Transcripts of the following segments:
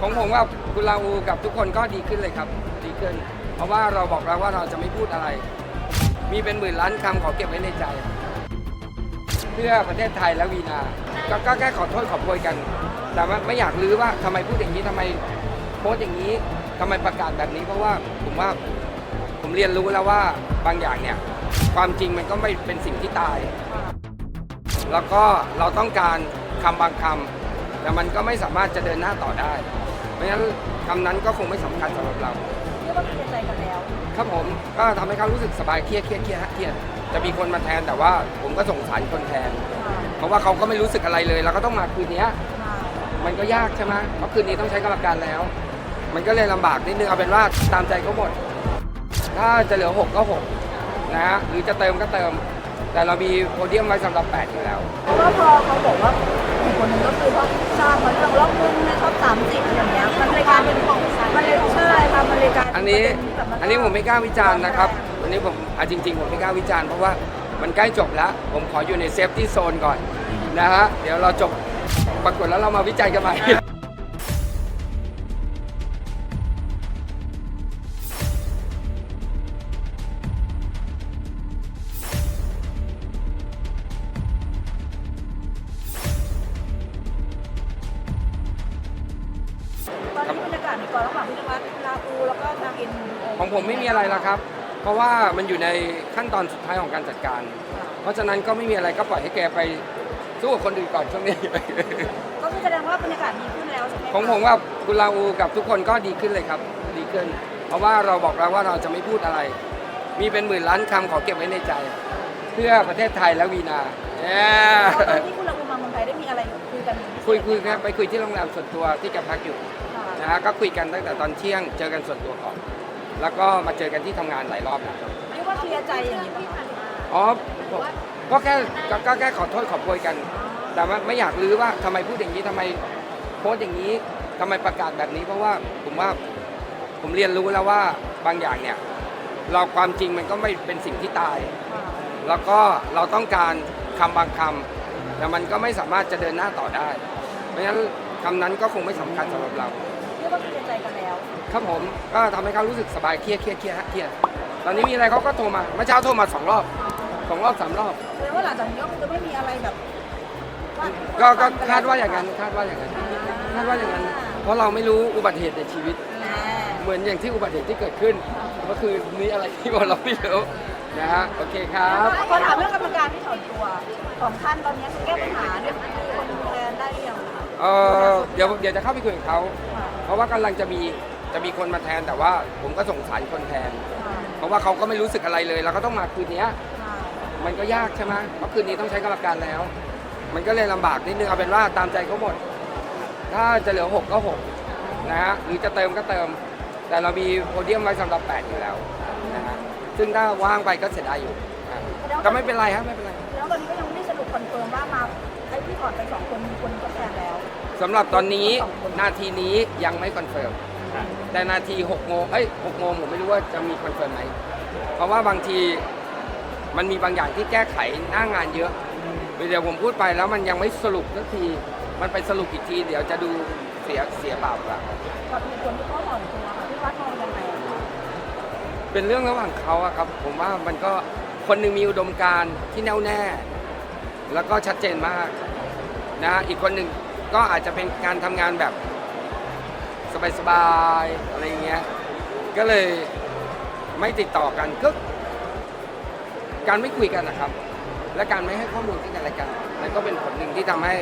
ของผมกับคุณลาอูกับทุกคนก็ดีขึ้นเลยครับ ดีขึ้น เพราะว่าเราบอกแล้วว่าเราจะไม่พูดอะไร มีเป็นหมื่นล้านคำขอเก็บไว้ในใจ เพื่อประเทศไทยและวีนา ก็ก็แค่ขอโทษขอโพยกัน แต่ว่าไม่อยากรื้อว่าทำไมพูดอย่างนี้ทำไมโพสต์อย่างนี้ทำไมประกาศแบบนี้เพราะว่าผมว่าผมเรียนรู้แล้วว่าบางอย่างเนี่ย ความจริงมันก็ไม่เป็นสิ่งที่ตาย แล้วก็เราต้องการคำบางคำแต่มันก็ไม่สามารถจะเดินหน้าต่อได้ ราะฉะนั้นคำนั้นก็คงไม่สำคัญสำหรับเรา เรียกว่าเคลียร์ใจกันแล้ว ครับผมก็ทำให้เขารู้สึกสบายเครียดเครียดเครียดฮะเครียดจะมีคนมาแทนแต่ว่าผมก็สงสารคนแทน เพราะว่าเขาก็ไม่รู้สึกอะไรเลยเราก็ต้องมาคืนเนี้ย มันก็ยากใช่ไหมเพราะคืนนี้ต้องใช้กรรมการแล้ว มันก็เลยลำบากนิดนึงเอาเป็นว่าตามใจเขาหมด ถ้าจะเหลือ 6 ก็ 6 นะฮะหรือจะเติมก็เติม แต่เรามีโพเดียมไว้สำหรับ 8 อยู่แล้ว เพราะว่าพอเขาบอกว่าอีก คนหนึงก็คือว่าทราบมาเรื่องล็อกมึงในท็อปสามสิบอย่างเงี้ยมันเลยกลายเป็นของมันเลยใช่ค่ะมันเลยกลายเป็อันนี้ประเด็ที่แบบาอันนี้ผมไม่กล้าวิจารณ์นะครับอันนี้ผมอะจริง ๆ ผมไม่กล้าวิจารณ์เพราะว่ามันใกล้จบแล้ว ผมขออยู่ในเซฟตี้โซนก่อนนะฮะเดี๋ยวเราจบปรากฏแล้วเรามาวิจัยกันใหม่ กองระหว่างพิธวัฒน์ลาอูแล้วก็นางอินของผมไม่มีอะไรแล้วครับ เพราะว่ามันอยู่ในขั้นตอนสุดท้ายของการจัดการ เพราะฉะนั้นก็ไม่มีอะไรก็ปล่อยให้แกไปสู้กับคนอื่นก่อนช่วงนี้ ก็คือแสดงว่าบรรยากาศดีขึ้นแล้วใช่ไหมคะของผมกับคุณลาอูกับทุกคนก็ดีขึ้นเลยครับ ดีขึ้น เพราะว่าเราบอกแล้วว่าเราจะไม่พูดอะไร มีเป็นหมื่นล้านคำขอเก็บไว้ในใจ เพื่อประเทศไทยและวีนาเย้ตอนที่คุณลาอูมาเมืองไทยได้มีอะไรคุยกันคุยคุยกันไปคุยที่โรงแรมส่วนตัวที่แกพักอยู่ค่ะ นะฮะก็คุยกันตั้งแต่ตอนเที่ยงเจอกันส่วนตัวก่อน แล้วก็มาเจอกันที่ทำงานหลายรอบแล้วเรียกว่าเคลียร์ใจอย่างนี้ป่ะคะอ๋อผมก็แค่ก็ก็แค่ขอโทษขอโพยกัน แต่ว่าไม่อยากรื้อว่าทำไมพูดอย่างนี้ทำไมโพสต์อย่างนี้ทำไมประกาศแบบนี้ เพราะว่าผมว่าผมเรียนรู้แล้วว่าบางอย่างเนี่ย เราความจริงมันก็ไม่เป็นสิ่งที่ตาย แล้วก็เราต้องการคำบางคำแต่มันก็ไม่สามารถจะเดินหน้าต่อได้ เพราะฉะนั้นคำนั้นก็คงไม่สำคัญสำหรับเราเรีย กว่าเคลียร์ใจกันแล้ว ครับผมก็ทำให้เขารู้สึกสบายเครียดเครียดเครียดฮะเครียดตอนนี้มีอะไรเขาก็โทรมาเมื่อเช้าโทรมาสองรอบสองรอบสามรอบแสดงว่าหลังจากนี้ก็คงจะไม่มีอะไรแบบว่าก็ก็คาดว่าอย่างนั้นคาดว่าอย่างนั้นคาดว่าอย่างนั้น เพราะเราไม่รู้อุบัติเหตุในชีวิต อ่า เหมือนอย่างที่อุบัติเหตุที่เกิดขึ้นเมื่อคืนนี้อะไรที่เราไม่รู้นะฮะโอเคครับ ขอถามเรื่องกรรมการที่ถอนตัวของท่านตอนนี้คือแก้ปัญหาเรื่อง เออเดี๋ยวเดี๋ยวจะเข้าไปคุยกับเขา เพราะว่ากำลังจะมีจะมีคนมาแทนแต่ว่าผมก็สงสารคนแทน เพราะว่าเขาก็ไม่รู้สึกอะไรเลยเราก็ต้องมาคืนเนี้ยมันก็ยากใช่ไหมเพราะคืนนี้ต้องใช้กรรมการแล้ว มันก็เลยลำบากนิดนึงเอาเป็นว่าตามใจเขาหมด ถ้าจะเหลือ 6 ก็ 6 นะฮะหรือจะเติมก็เติม แต่เรามีโพเดียมไว้สำหรับ 8 อยู่แล้วนะฮะซึ่งถ้าว่างไปก็เสียดายอยู่ครับก็ไม่เป็นไรครับไม่เป็นไร แล้วตอนนี้ก็ยังไม่ได้สรุปคอนเฟิร์มว่ามาไอ้ที่ถอนไปสองคนมีคนทดแทนแล้ว สำหรับตอนนี้นาทีนี้ยังไม่คอนเฟิร์มแต่นาที6โมงเอ้ย6โมงผมไม่รู้ว่าจะมีคอนเฟิร์มไหมเพราะว่าบางทีมันมีบางอย่างที่แก้ไขหน้างานเยอะเดี๋ยวผมพูดไปแล้วมันยังไม่สรุปสักที มันไปสรุปอีกที เดี๋ยวจะดูเสียเสียเปล่าเปล่ากับมีคนที่เขาถอนตัวค่ะที่วัดมองยังไงเป็นเรื่องระหว่างเขาอะครับ ผมว่ามันก็คนหนึ่งมีอุดมการณ์ที่แน่วแน่ แล้วก็ชัดเจนมากนะอีกคนหนึ่ง ก็อาจจะเป็นการทำงานแบบสบายๆอะไรอย่างเงี้ย ก็เลยไม่ติดต่อกันก็การไม่คุยกันนะครับ และการไม่ให้ข้อมูลที่กันและกันนั่นก็เป็นผลหนึ่งที่ทำให้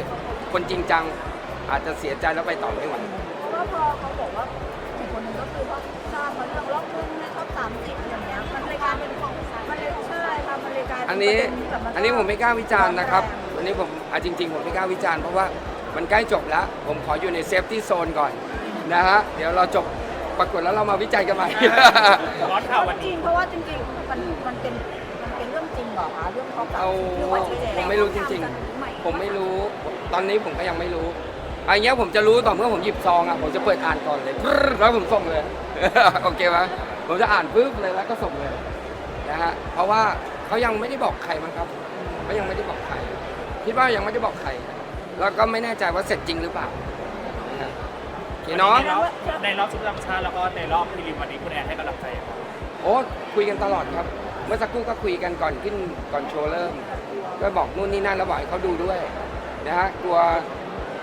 คนจริงจังอาจจะเสียใจแล้วไปต่อไม่ไหวเพราะว่าพอเขาบอกว่าอีกคนหนึงก็คือว่าทราบมาเรื่องล็อกมึงในท็อปสามสิบอย่างเงี้ยมันเลยกลายเป็นของมันเลยใช่ค่ะมันเลยกลายเป็อันนนี้ประเด็ที่แบบา อันนี้ผมไม่กล้าวิจารณ์นะครับ อันนี้ผมอะจริง ๆ ผมไม่กล้าวิจารณ์เพราะว่า มันใกล้จบแล้ว ผมขออยู่ในเซฟตี้โซนก่อนนะฮะ เดี๋ยวเราจบปรากฏแล้วเรามาวิจัยกันใหม่ ร้อนข่าววันจรินี้งเพราะว่าจริงๆ มันมันเป็นมันเป็นเรื่องจริงเหรอคะเรื่องท็อปสามเอาสิบหรือว่าชี้แจงผมไม่รู้จริง ๆ ผมไม่รู้ ตอนนี้ผมก็ยังไม่รู้อันเนี้ยผมจะรู้ต่อเมื่อผมหยิบซองอะ ผมจะเปิดอ่านก่อนเลยปรึ๊ดแล้วผมส่งเลย โอเคไหมผมจะอ่านปุ๊บเลยแล้วก็ส่งเลยนะฮะ เพราะว่าเขายังไม่ได้บอกใครมั้งครับเขายังไม่ได้บอกใคร คิดว่ายังไม่ได้บอกใคร แล้วก็ไม่แน่ใจว่าเสร็จจริงหรือเปล่านะฮะโอเคพี่น้องในรอบในรอบชุดประจำชาติแล้วก็ในรอบพรีลิมวันนี้คุณแอนให้กำลังใจยังไงโอ้คุยกันตลอดครับ เมื่อสักครู่ก็คุยกันก่อนขึ้นก่อนโชว์เริ่ม ก็บอกนู่นนี่นั่นแล้วบอกให้เขาดูด้วยนะฮะกลัว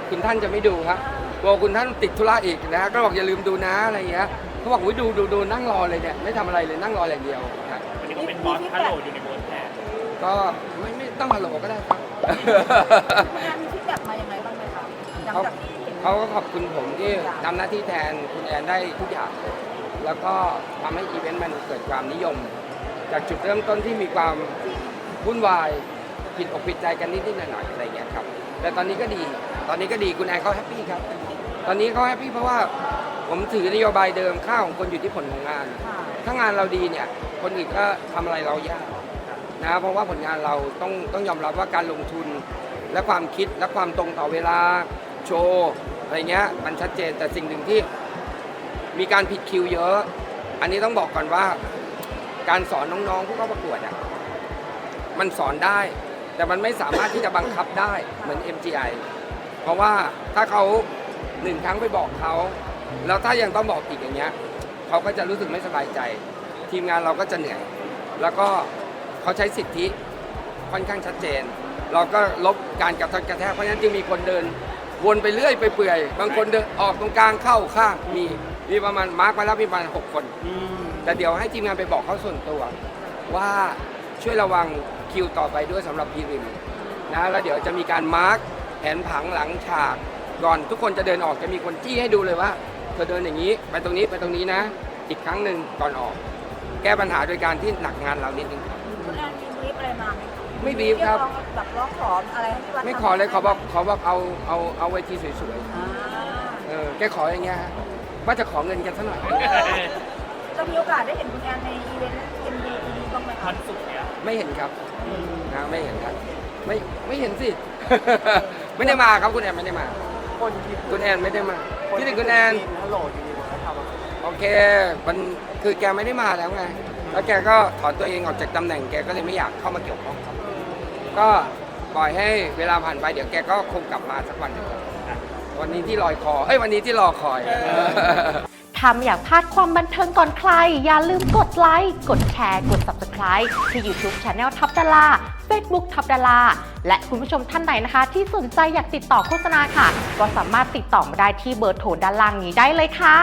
คุณท่านจะไม่ดูครับกลัวคุณท่านติดธุระอีกนะฮะก็บอกอย่าลืมดูนะอะไรอย่างเงี้ยเขาบอกอุ๊ยดูดูดูนั่งรอเลยเนี่ยไม่ทำอะไรเลยนั่งรออย่างเดียวครับวันนี้ก็เป็นบอสฮัลโหลอยู่ในบนแทนก็ไม่ไม่ต้องมาโหลก็ได้ครับ หลังจาเขาก็ขอบคุณผมที่ทำหน้าที่แทนคุณแอนได้ทุกอย่าง แล้วก็ทำให้อีเวนต์มันเกิดความนิยม จากจุดเริ่มต้นที่มีความวุ่นวายผิดอกผิดใจกันนิดๆหน่อยๆอะไรอย่างเงี้ยครับ แต่ตอนนี้ก็ดี ตอนนี้ก็ดีคุณแอนเขาแฮปปี้ครับ ตอนนี้เขาแฮปปี้เพราะว่าผมถือนโยบายเดิมค่าของคนอยู่ที่ผลของงาน ถ้างานเราดีเนี่ย คนอื่นก็ทำอะไรเรายากนะ เพราะว่าผลงานเราต้องต้องยอมรับว่าการลงทุนและความคิดและความตรงต่อเวลา โชว์อะไรเงี้ยมันชัดเจนแต่สิ่งหนึ่งที่มีการผิดคิวเยอะ อันนี้ต้องบอกก่อนว่า การสอนน้องๆผู้เข้าประกวดอะมันสอนได้ แต่มันไม่สามารถที่จะบังคับได้เหมือน MGI เพราะว่าถ้าเขาหนึ่งครั้งไปบอกเขาแล้วถ้ายังต้องบอกอีกอย่างเงี้ยเขาก็จะรู้สึกไม่สบายใจ ทีมงานเราก็จะเหนื่อยแล้วก็เขาใช้สิทธิค่อนข้างชัดเจน เราก็ลบการกระทบกระแทกเพราะฉะนั้นจึงมีคนเดิน วนไปเรื่อยไปเปื่อย บางคนเดินออกตรงกลางเข้าข้างมีมีประมาณมาร์กมาแล้วมีประมาณหกคน แต่เดี๋ยวให้ทีมงานไปบอกเขาส่วนตัว ว่าช่วยระวังคิวต่อไปด้วยสำหรับพีริมนะแล้วเดี๋ยวจะมีการมาร์กแผนผังหลังฉากก่อนทุกคนจะเดินออกจะมีคนจี้ให้ดูเลยว่าเธอเดินอย่างนี้ ไปตรงนี้ไปตรงนี้นะ อีกครั้งหนึ่งก่อนออก แก้ปัญหาโดยการที่หนักงานเรานิดนึงคุณแอนมีบรีฟอะไรมาไหมคะ ไม่บรีฟครับเยกองแบบร้องขออะไรให้ที่วัดไม่ทำขอเลยขอบอกขอบอกเอาเอาเอาเวทีสวยอ่าๆเออแกขออย่างเงี้ยฮะว่าจะขอเงินกันสักหน่อยจะมีโอกาสได้เห็นคุณแอนในอีเวนต์เอ็นดีบ้างไหมคะวันศุกร์เนี่ยไม่เห็นครับนะไม่เห็นครับ ไม่ไม่เห็นสิ ไม่ได้มาครับคุณแอนไม่ได้มา คนคิดคุณแอนไม่ได้มาคิดถึงคุณแอน ฮัลโหลอยู่ดีๆก็ทำอะโอเค มันคือแกไม่ได้มาแล้วไง แล้วแกก็ถอนตัวเองออกจากตำแหน่งแกก็เลยไม่อยากเข้ามาเกี่ยวข้องครับ ก็ปล่อยให้เวลาผ่านไปเดี๋ยวแกก็คงกลับมาสักวันหนึ่งวันนี้ที่ลอยคอเอ้ยวันนี้ที่รอคอยถ้าไม่อยากพลาดความบันเทิงก่อนใคร อย่าลืมกดไลค์ กดแชร์ กด Subscribe ที่ YouTube Channel ทับดารา Facebook ทับดาราและคุณผู้ชมท่านไหนนะคะ ที่สนใจอยากติดต่อโฆษณาค่ะ ก็สามารถติดต่อมาได้ที่เบอร์โทรด้านล่างนี้ได้เลยค่ะ